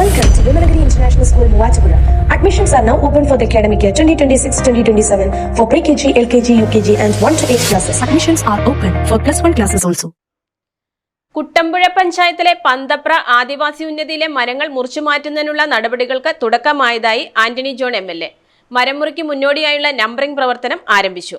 Welcome to Vimalagiri International School, Muachapura. Admissions are now open for the academic year 2026-2027 for pre-KG, LKG, UKG and 1 to 8 classes. Admissions are open for plus 1 classes also. Kuttampuzha പഞ്ചായത്തിലെ പന്തപ്ര ആദിവാസി ഉന്നതിയിലെ മരങ്ങൾ മുറിച്ചു മാറ്റുന്നതിനുള്ള നടപടികൾക്ക് തുടക്കമായതായി Antony John M L A മരം മുറിക്ക് മുന്നോടിയായുള്ള numbering പ്രവർത്തനം ആരംഭിച്ചു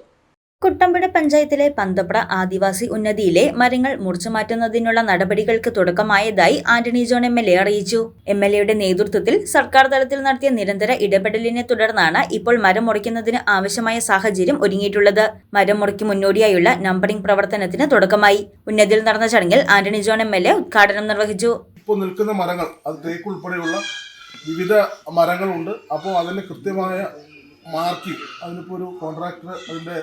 കുട്ടമ്പുഴ പഞ്ചായത്തിലെ പന്തപ്ര ആദിവാസി ഉന്നതിയിലെ മരങ്ങൾ മുറിച്ചു മാറ്റുന്നതിനുള്ള നടപടികൾക്ക് തുടക്കമായതായി Antony John M L A അറിയിച്ചു. എം എൽ എയുടെ നേതൃത്വത്തിൽ സർക്കാർ തലത്തിൽ നടത്തിയ നിരന്തര ഇടപെടലിനെ തുടർന്നാണ് ഇപ്പോൾ മരം മുറിക്കുന്നതിന് ആവശ്യമായ സാഹചര്യം ഒരുങ്ങിയിട്ടുള്ളത്. മരം മുറിക്ക് മുന്നോടിയായുള്ള നമ്പറിംഗ് പ്രവർത്തനത്തിന് തുടക്കമായി. ഉന്നതിയിൽ നടന്ന ചടങ്ങിൽ Antony John M L A ഉദ്ഘാടനം നിർവഹിച്ചു. ഇപ്പോൾ നിൽക്കുന്ന മരങ്ങൾ ഉൾപ്പെടെയുള്ള വിവിധ മരങ്ങളുണ്ട്. അപ്പോൾ അതിന് കൃത്യമായ മാർക്കിംഗ് അതിനിപ്പോൾ ഒരു കോൺട്രാക്ടർ അതിന്റെ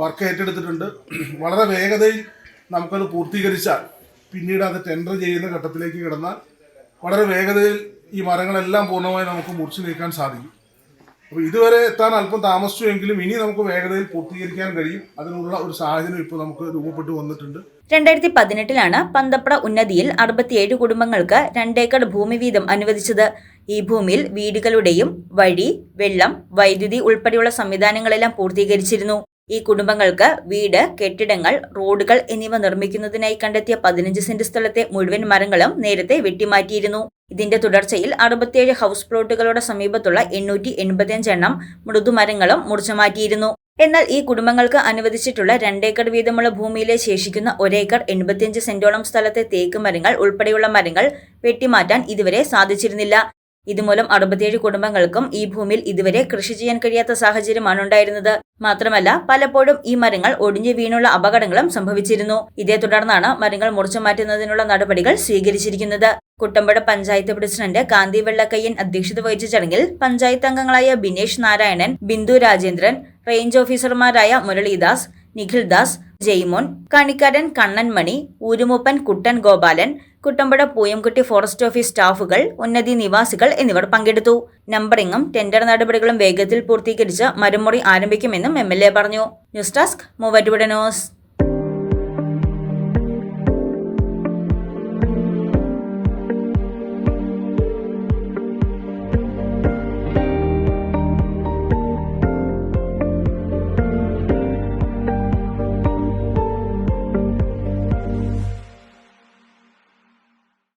വർക്ക് ഏറ്റെടുത്തിട്ടുണ്ട്. വളരെ വേഗതയിൽ നമുക്കത് പൂർത്തീകരിച്ചാൽ പിന്നീട് അത് ടെൻഡർ ചെയ്യുന്ന ഘട്ടത്തിലേക്ക് കിടന്നാൽ വളരെ വേഗതയിൽ ഈ മരങ്ങളെല്ലാം പൂർണമായി നമുക്ക് മുറിച്ചു നീക്കാൻ സാധിക്കും. അപ്പോൾ ഇതുവരെ എത്താൻ അല്പം താമസിച്ചു എങ്കിലും ഇനി നമുക്ക് വേഗതയിൽ പൂർത്തീകരിക്കാൻ കഴിയും. അതിനുള്ള ഒരു സാഹചര്യം ഇപ്പോൾ നമുക്ക് രൂപപ്പെട്ടു വന്നിട്ടുണ്ട്. രണ്ടായിരത്തി പതിനെട്ടിലാണ് പന്തപ്ര ഉന്നതിയിൽ അറുപത്തിയേഴ് കുടുംബങ്ങൾക്ക് രണ്ടേക്കർ ഭൂമി വീതം അനുവദിച്ചത്. ഈ ഭൂമിയിൽ വീടുകളുടെയും വഴി വെള്ളം വൈദ്യുതി ഉൾപ്പെടെയുള്ള സംവിധാനങ്ങളെല്ലാം പൂർത്തീകരിച്ചിരുന്നു. ഈ കുടുംബങ്ങൾക്ക് വീട് കെട്ടിടങ്ങൾ റോഡുകൾ എന്നിവ നിർമ്മിക്കുന്നതിനായി കണ്ടെത്തിയ പതിനഞ്ച് സെന്റ് സ്ഥലത്തെ മുഴുവൻ മരങ്ങളും നേരത്തെ വെട്ടിമാറ്റിയിരുന്നു. ഇതിന്റെ തുടർച്ചയിൽ അറുപത്തിയേഴ് ഹൗസ് പ്ലോട്ടുകളുടെ സമീപത്തുള്ള എണ്ണൂറ്റി എൺപത്തിയഞ്ച് എണ്ണം മൃദുമരങ്ങളും മുറിച്ചു മാറ്റിയിരുന്നു എന്നാൽ ഈ കുടുംബങ്ങൾക്ക് അനുവദിച്ചിട്ടുള്ള രണ്ടേക്കർ വീതമുള്ള ഭൂമിയിലെ ശേഷിക്കുന്ന ഒരേക്കർ എൺപത്തിയഞ്ച് സെന്റോളം സ്ഥലത്തെ തേക്ക് മരങ്ങൾ ഉൾപ്പെടെയുള്ള മരങ്ങൾ വെട്ടിമാറ്റാൻ ഇതുവരെ സാധിച്ചിരുന്നില്ല. ഇതുമൂലം അറുപത്തിയേഴ് കുടുംബങ്ങൾക്കും ഈ ഭൂമിയിൽ ഇതുവരെ കൃഷി ചെയ്യാൻ കഴിയാത്ത സാഹചര്യമാണ് ഉണ്ടായിരുന്നത്. മാത്രമല്ല പലപ്പോഴും ഈ മരങ്ങൾ ഒടിഞ്ഞു വീണുള്ള അപകടങ്ങളും സംഭവിച്ചിരുന്നു. ഇതേ തുടർന്നാണ് മരങ്ങൾ മുറിച്ചു മാറ്റുന്നതിനുള്ള നടപടികൾ സ്വീകരിച്ചിരിക്കുന്നത്. കുട്ടമ്പട പഞ്ചായത്ത് പ്രസിഡന്റ് കാന്തി വെള്ളക്കയ്യൻ അധ്യക്ഷത വഹിച്ച ചടങ്ങിൽ പഞ്ചായത്ത് അംഗങ്ങളായ ബിനേഷ് നാരായണൻ ബിന്ദു രാജേന്ദ്രൻ റേഞ്ച് ഓഫീസർമാരായ മുരളീദാസ് നിഖിൽദാസ് ജയ്മോൻ കണിക്കാരൻ കണ്ണൻമണി ഊരുമൂപ്പൻ കുട്ടൻ ഗോപാലൻ കുട്ടമ്പട പൂയംകുട്ടി ഫോറസ്റ്റ് ഓഫീസ് സ്റ്റാഫുകൾ ഉന്നതി നിവാസികൾ എന്നിവർ പങ്കെടുത്തു. നമ്പറിംഗും ടെൻഡർ നടപടികളും വേഗത്തിൽ പൂർത്തീകരിച്ച് മരുമുറി ആരംഭിക്കുമെന്നും എം പറഞ്ഞു. News desk Muvattupuzha